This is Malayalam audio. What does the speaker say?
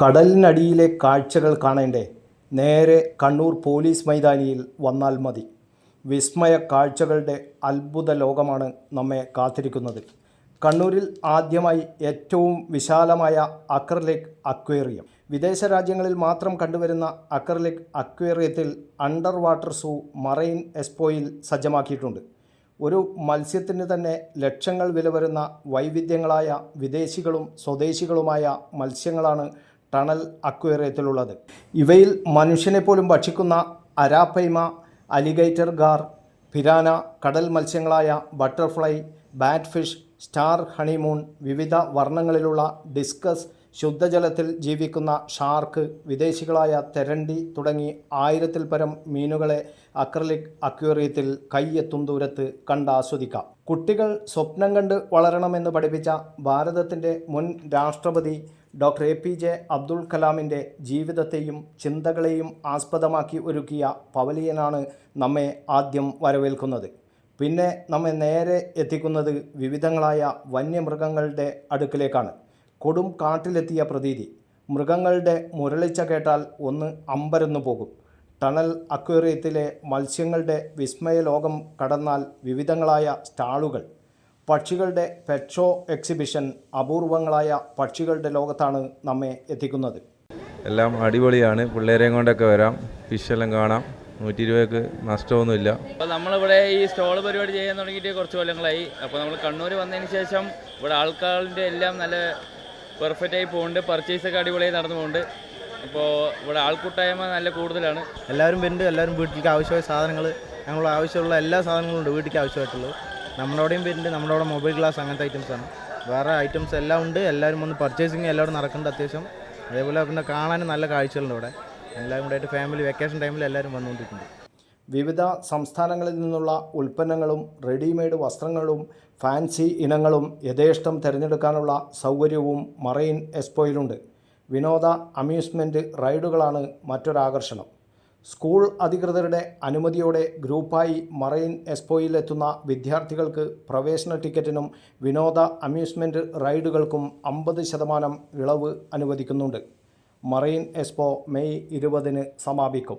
കടലിനടിയിലെ കാഴ്ചകൾ കാണേണ്ടേ. നേരെ കണ്ണൂർ പോലീസ് മൈതാനിയിൽ വന്നാൽ മതി. വിസ്മയ കാഴ്ചകളുടെ അത്ഭുത ലോകമാണ് നമ്മെ കാത്തിരിക്കുന്നത്. കണ്ണൂരിൽ ആദ്യമായി ഏറ്റവും വിശാലമായ അക്രലിക് അക്വേറിയം. വിദേശ രാജ്യങ്ങളിൽ മാത്രം കണ്ടുവരുന്ന അക്രലിക് അക്വേറിയത്തിൽ അണ്ടർ വാട്ടർ സൂ മറൈൻ എസ്പോയിൽ സജ്ജമാക്കിയിട്ടുണ്ട്. ഒരു മത്സ്യത്തിന് തന്നെ ലക്ഷങ്ങൾ വില വരുന്ന വൈവിധ്യങ്ങളായ വിദേശികളും സ്വദേശികളുമായ മത്സ്യങ്ങളാണ് ടണൽ അക്വേറിയത്തിലുള്ളത്. ഇവയിൽ മനുഷ്യനെ പോലും ഭക്ഷിക്കുന്ന അരാപ്പൈമ അലിഗേറ്റർ ഗാർ പിരാന കടൽ മത്സ്യങ്ങളായ butterfly bat fish star honeymoon വിവിധ വർണങ്ങളിലുള്ള ഡിസ്കസ് ശുദ്ധജലത്തിൽ ജീവിക്കുന്ന ഷാർക്ക് വിദേശികളായ തെരണ്ടി തുടങ്ങി ആയിരത്തിൽ പരം മീനുകളെ അക്രലിക് അക്വേറിയത്തിൽ കൈയെത്തും ദൂരത്ത് കണ്ടാസ്വദിക്കാം കുട്ടികൾ സ്വപ്നം കണ്ട് വളരണമെന്ന് പഠിപ്പിച്ച ഭാരതത്തിന്റെ മുൻ രാഷ്ട്രപതി doctor A P J Abdul കലാമിന്റെ ജീവിതത്തെയും ചിന്തകളെയും ആസ്പദമാക്കി ഒരുക്കിയ പവലിയനാണ് നമ്മെ ആദ്യം വരവേൽക്കുന്നത്. പിന്നെ നമ്മെ നേരെ എത്തിക്കുന്നത് വിവിധങ്ങളായ വന്യമൃഗങ്ങളുടെ അടുക്കിലേക്കാണ്. കൊടും കാട്ടിലെത്തിയ പ്രതീതി. മൃഗങ്ങളുടെ മുരളിച്ച കേട്ടാൽ ഒന്ന് അമ്പരന്നു പോകും. ടണൽ അക്വേറിയത്തിലെ മത്സ്യങ്ങളുടെ വിസ്മയ ലോകം കടന്നാൽ വിവിധങ്ങളായ സ്റ്റാളുകൾ. പക്ഷികളുടെ പെക്ഷോ എക്സിബിഷൻ അപൂർവങ്ങളായ പക്ഷികളുടെ ലോകത്താണ് നമ്മെ എത്തിക്കുന്നത്. എല്ലാം അടിപൊളിയാണ്. പിള്ളേരെയും കൊണ്ടൊക്കെ വരാം. ഫിഷെല്ലാം കാണാം. നൂറ്റി ഇരുപതൊക്കെ നഷ്ടമൊന്നുമില്ല. അപ്പോൾ നമ്മളിവിടെ ഈ സ്റ്റോൾ പരിപാടി ചെയ്യാൻ തുടങ്ങിയിട്ട് കുറച്ച് കൊല്ലങ്ങളായി. അപ്പോൾ നമ്മൾ കണ്ണൂർ വന്നതിന് ശേഷം ഇവിടെ ആൾക്കാരുടെ എല്ലാം നല്ല പെർഫെക്റ്റ് ആയി പോകുന്നുണ്ട് പർച്ചേസ് ഒക്കെ അടിപൊളിയായി നടന്നു പോകുന്നുണ്ട് അപ്പോൾ ഇവിടെ ആൾക്കൂട്ടായ്മ നല്ല കൂടുതലാണ്. എല്ലാവരും വരുന്നുണ്ട്. എല്ലാവരും വീട്ടിലേക്ക് ആവശ്യമായ സാധനങ്ങൾ ഞങ്ങൾ ആവശ്യമുള്ള എല്ലാ സാധനങ്ങളും ഉണ്ട് വീട്ടിലേക്ക് ആവശ്യമായിട്ടുള്ളത്. നമ്മുടെ അവിടെയും വരുന്നുണ്ട്. നമ്മുടെ അവിടെ മൊബൈൽ ഗ്ലാസ് അങ്ങനത്തെ ഐറ്റംസ് ആണ്. വേറെ ഐറ്റംസ് എല്ലാം ഉണ്ട്. എല്ലാവരും വന്ന് പർച്ചേസിങ് എല്ലാവരും നടക്കുന്നുണ്ട് അത്യാവശ്യം. അതേപോലെ പിന്നെ കാണാനും നല്ല കാഴ്ചകളുണ്ട് ഇവിടെ. എല്ലാവരും കൂടെ ആയിട്ട് ഫാമിലി വെക്കേഷൻ ടൈമിൽ എല്ലാവരും വന്നുകൊണ്ടിരിക്കുന്നുണ്ട്. വിവിധ സംസ്ഥാനങ്ങളിൽ നിന്നുള്ള ഉൽപ്പന്നങ്ങളും റെഡിമെയ്ഡ് വസ്ത്രങ്ങളും ഫാൻസി ഇനങ്ങളും യഥേഷ്ടം തിരഞ്ഞെടുക്കാനുള്ള സൗകര്യവും മറൈൻ എക്സ്പോയിലുണ്ട് വിനോദ അമ്യൂസ്മെന്റ് റൈഡുകളാണ് മറ്റൊരാകർഷണം. സ്കൂൾ അധികൃതരുടെ അനുമതിയോടെ ഗ്രൂപ്പായി മറൈൻ എക്സ്പോയിലെത്തുന്ന വിദ്യാർത്ഥികൾക്ക് പ്രവേശന ടിക്കറ്റിനും വിനോദ അമ്യൂസ്മെന്റ് റൈഡുകൾക്കും അമ്പത് ശതമാനം ഇളവ് അനുവദിക്കുന്നുണ്ട്. മറൈൻ എക്സ്പോ മെയ് ഇരുപതിന് സമാപിക്കും.